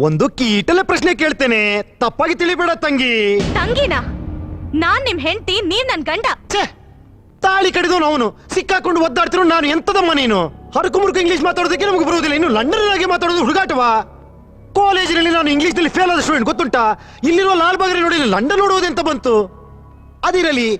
ಒಂದು ಕೀಟಲೆ ಪ್ರಶ್ನೆ ಕೇಳ್ತೇನೆ. ತಪ್ಪಾಗಿ ತಿಳಿಬೇಡ ತಂಗಿ. ತಂಗಿನ? ನಾನ್ ನಿಮ್ ಹೆಂಡತಿ ನೀವ್ ನನ್ ಗಂಡ. ಛೆ ತಾಳಿ ಕಡಿದು ಅವನು. ಸಿಕ್ಕಾಕೊಂಡು ಒದ್ದಾಡ್ತಿರೋ ನಾನು ಎಂತದಮ್ಮ ನೀನು? ಹರಕು ಮುರುಕು ಇಂಗ್ಲಿಷ್ ಮಾತಾಡೋದಕ್ಕೆ ನಮಗೆ ಬರುವುದಿಲ್ಲ. ಇನ್ನು ಲಂಡನ್ ಆಗಿ ಮಾತಾಡೋದು ಹುಡುಗಾಟವಾ? ಕಾಲೇಜಿನಲ್ಲಿ ನಾನು ಇಂಗ್ಲಿಷ್ನಲ್ಲಿ ಫೇಲ್ ಆದ ಸ್ಟೂಡೆಂಟ್ ಗೊತ್ತುಂಟಾ? ಇಲ್ಲಿರುವ ಲಾಲ್ ಬಾಗ್ರಿ ನೋಡಿ ಲಂಡನ್ ನೋಡುವುದೆಂತ ಬಂತು? ಅದಿರಲಿ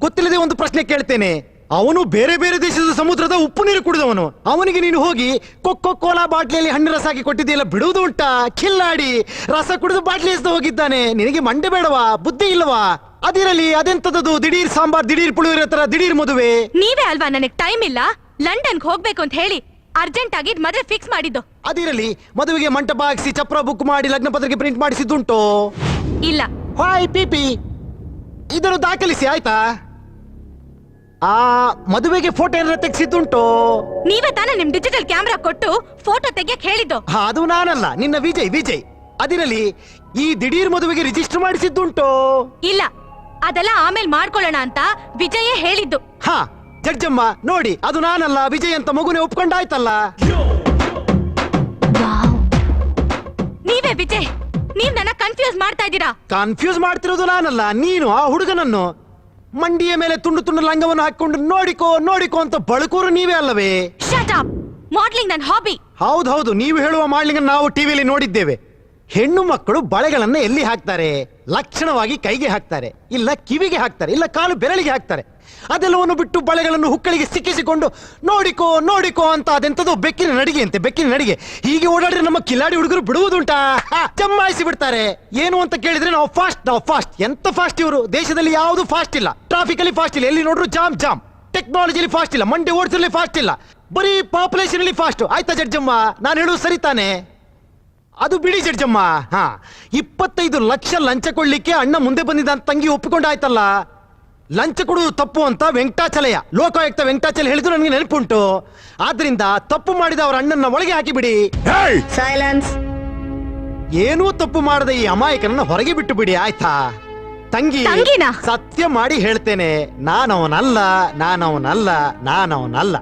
ಗೊತ್ತಿಲ್ಲದೆ ಒಂದು ಪ್ರಶ್ನೆ ಕೇಳ್ತೇನೆ. ಅವನು ಬೇರೆ ಬೇರೆ ದೇಶದ ಸಮುದ್ರದ ಉಪ್ಪು ನೀರು ಕುಡಿದವನು. ಅವನಿಗೆ ನೀನು ಹೋಗಿ ಕೊಕ್ಕೋ ಕೋಲಾ ಬಾಟ್ಲಿಯಲ್ಲಿ ಹಣ್ಣು ರಸ ಹಾಕಿ ಕೊಟ್ಟಿದ್ದೆಲ್ಲ ಬಿಡುವುದು ಉಂಟಾ? ಕಿಲ್ಲಾಡಿ. ರಸ ಕುಡಿದು ಬಾಟ್ಲಿ ಎಸ್ದು ಹೋಗಿದ್ದಾನೆ. ನಿನಗೆ ಮಂಡೆ ಬೇಡವಾ? ಬುದ್ಧಿ ಇಲ್ಲವಾ ಅದಿರಲಿ ಅದೆಂತದ್ದು ದಿಢೀರ್ ಸಾಂಬಾರ್ ದಿಢೀರ್ ಪುಳಿಯೋರ ಹತ್ರ ದಿಢೀರ್ ಮದುವೆ. ನೀವೇ ಅಲ್ವಾ ನನಗೆ ಟೈಮ್ ಇಲ್ಲ? ಲಂಡನ್ಗೆ ಹೋಗ್ಬೇಕು ಅಂತ ಹೇಳಿ ಅರ್ಜೆಂಟ್ ಆಗಿ ಮದುವೆ ಫಿಕ್ಸ್ ಮಾಡಿದ್ದು. ಅದಿರಲಿ ಮದುವೆಗೆ ಮಂಟಪ ಹಾಕಿಸಿ ಚಪ್ರ ಬುಕ್ ಮಾಡಿ ಲಗ್ನ ಪತ್ರಿಕೆ ಪ್ರಿಂಟ್ ಮಾಡಿಸಿದ್ದುಂಟು. ಇಲ್ಲ. ಹಾಯ್ ಪಿಪಿ ಇದನ್ನು ದಾಖಲಿಸಿ ಆಯ್ತಾ? ಆ ಮದುವೆಗೆ ಫೋಟೋ ಏನಾರ ತೆಗ್ಸಿದ್ದುಂಟು? ನೀವೇ ತಾನೇ ನಿಮ್ ಡಿಜಿಟಲ್ ಕ್ಯಾಮ್ರಾ ಕೊಟ್ಟು ಫೋಟೋ ತೆಗಿಯಕ್ ಹೇಳಿದ್ದು. ಹಾ, ಅದು ನಾನಲ್ಲ ನಿನ್ನ ವಿಜಯ್ ವಿಜಯ್. ಅದಿರಲಿ ಈ ದಿಢೀರ್ ಮದುವೆಗೆ ರಿಜಿಸ್ಟರ್ ಮಾಡಿಸಿದ್ದುಂಟು? ಇಲ್ಲ ಅದೆಲ್ಲ ಆಮೇಲೆ ಮಾಡ್ಕೊಳ್ಳೋಣ ಅಂತ ವಿಜಯೇ ಹೇಳಿದ್ದು. ಹಾ ಜಡ್ಜಮ್ಮ ನೋಡಿ ಅದು ನಾನಲ್ಲ ವಿಜಯ್ ಅಂತ ಮಗುನೆ ಒಪ್ಕೊಂಡಾಯ್ತಲ್ಲ? ನೀವೇ ವಿಜಯ್ ನೀವ್ ನನ್ನ ಕನ್ಫ್ಯೂಸ್ ಮಾಡ್ತಾ ಇದ್ದೀರಾ? ಕನ್ಫ್ಯೂಸ್ ಮಾಡ್ತಿರೋದು ನಾನಲ್ಲ ನೀನು ಆ ಹುಡುಗನನ್ನು. ಮಂಡಿಯ ಮೇಲೆ ತುಂಡು ತುಂಡು ಲಂಗವನ್ನು ಹಾಕೊಂಡು ನೋಡಿಕೋ ನೋಡಿಕೋ ಅಂತ ಬಳುಕೋರು ನೀವೇ ಅಲ್ಲವೇ? ಶಟ್ ಅಪ್ ಮಾಡ್ಲಿಂಗ್ ನನ್ನ ಹಾಬಿ ಹೌದು ಹೌದು ನೀವು ಹೇಳುವ ಮಾಡ್ಲಿಂಗ್ ನಾವು ಟಿವಿಯಲ್ಲಿ ನೋಡಿದ್ದೇವೆ. ಹೆಣ್ಣು ಮಕ್ಕಳು ಬಳೆಗಳನ್ನ ಎಲ್ಲಿ ಹಾಕ್ತಾರೆ? ಲಕ್ಷಣವಾಗಿ ಕೈಗೆ ಹಾಕ್ತಾರೆ ಇಲ್ಲ ಕಿವಿಗೆ ಹಾಕ್ತಾರೆ ಇಲ್ಲ ಕಾಲು ಬೆರಳಿಗೆ ಹಾಕ್ತಾರೆ. ಅದೆಲ್ಲವನ್ನು ಬಿಟ್ಟು ಬಳೆಗಳನ್ನು ಹುಕ್ಕಳಿಗೆ ಸಿಕ್ಕಿಸಿಕೊಂಡು ನೋಡಿಕೋ ನೋಡಿಕೋ ಅಂತ ಅದೆಂತದೋ ಬೆಕ್ಕಿನ ನಡಿಗೆ ಅಂತೆ ಬೆಕ್ಕಿನ ನಡಿಗೆ. ಹೀಗೆ ಓಡಾಡಿದ್ರೆ ನಮ್ಮ ಕಿಲಾಡಿ ಹುಡುಗರು ಬಿಡುವುದುಂಟಾ? ಚಮ್ಮಾಯಿಸಿ ಬಿಡ್ತಾರೆ ಏನು ಅಂತ ಕೇಳಿದ್ರೆ ನಾವು ಫಾಸ್ಟ್ ನಾವು ಫಾಸ್ಟ್ ಎಂತ ಫಾಸ್ಟ್ ಇವರು? ದೇಶದಲ್ಲಿ ಯಾವುದು ಫಾಸ್ಟ್ ಇಲ್ಲ. ಟ್ರಾಫಿಕ್ ಅಲ್ಲಿ ಫಾಸ್ಟ್ ಇಲ್ಲ. ಎಲ್ಲಿ ನೋಡ್ರು ಜಾಮ್ ಜಾಮ್. ಟೆಕ್ನಾಲಜಿಲಿ ಫಾಸ್ಟ್ ಇಲ್ಲ. ಮಂಡಿ ಓಡಿಸಲಿ ಫಾಸ್ಟ್ ಇಲ್ಲ. ಬರೀ ಪಾಪ್ಯುಲೇಷನ್ ಅಲ್ಲಿ ಫಾಸ್ಟ್ ಆಯ್ತಾ ಜಡ್ಜಮ್ಮ? ನಾನು ಹೇಳೋದು ಸರಿ ತಾನೆ? ಅದು ಬಿಡಿ ಜಡ್ಜಮ್ಮ. ಹಾ. ಇಪ್ಪತ್ತೈದು ಲಕ್ಷ ಲಂಚ ಕೊಡ್ಲಿಕ್ಕೆ ಅಣ್ಣ ಮುಂದೆ ಬಂದಿದ್ದ ತಂಗಿ ತಂಗಿ ಒಪ್ಪಿಕೊಂಡಾಯ್ತಲ್ಲ ಲಂಚ ಕೊಡುವುದು ತಪ್ಪು ಅಂತ ವೆಂಕಟಾಚಲಯ ಲೋಕಾಯುಕ್ತ ವೆಂಕಟಾಚಲ ಹೇಳಿದ್ರು ನನಗೆ ನೆನಪುಂಟು. ಆದ್ರಿಂದ ತಪ್ಪು ಮಾಡಿದ ಅವರ ಅಣ್ಣನ ಒಳಗೆ ಹಾಕಿಬಿಡಿ. ಸೈಲೆನ್ಸ್ ಏನೂ ತಪ್ಪು ಮಾಡದ ಈ ಅಮಾಯಕನನ್ನ ಹೊರಗೆ ಬಿಟ್ಟು ಬಿಡಿ ಆಯ್ತಾ? ತಂಗಿ ತಂಗಿನಾ? ಸತ್ಯ ಮಾಡಿ ಹೇಳ್ತೇನೆ ನಾನವನಲ್ಲ ನಾನವನಲ್ಲ ನಾನವನಲ್ಲ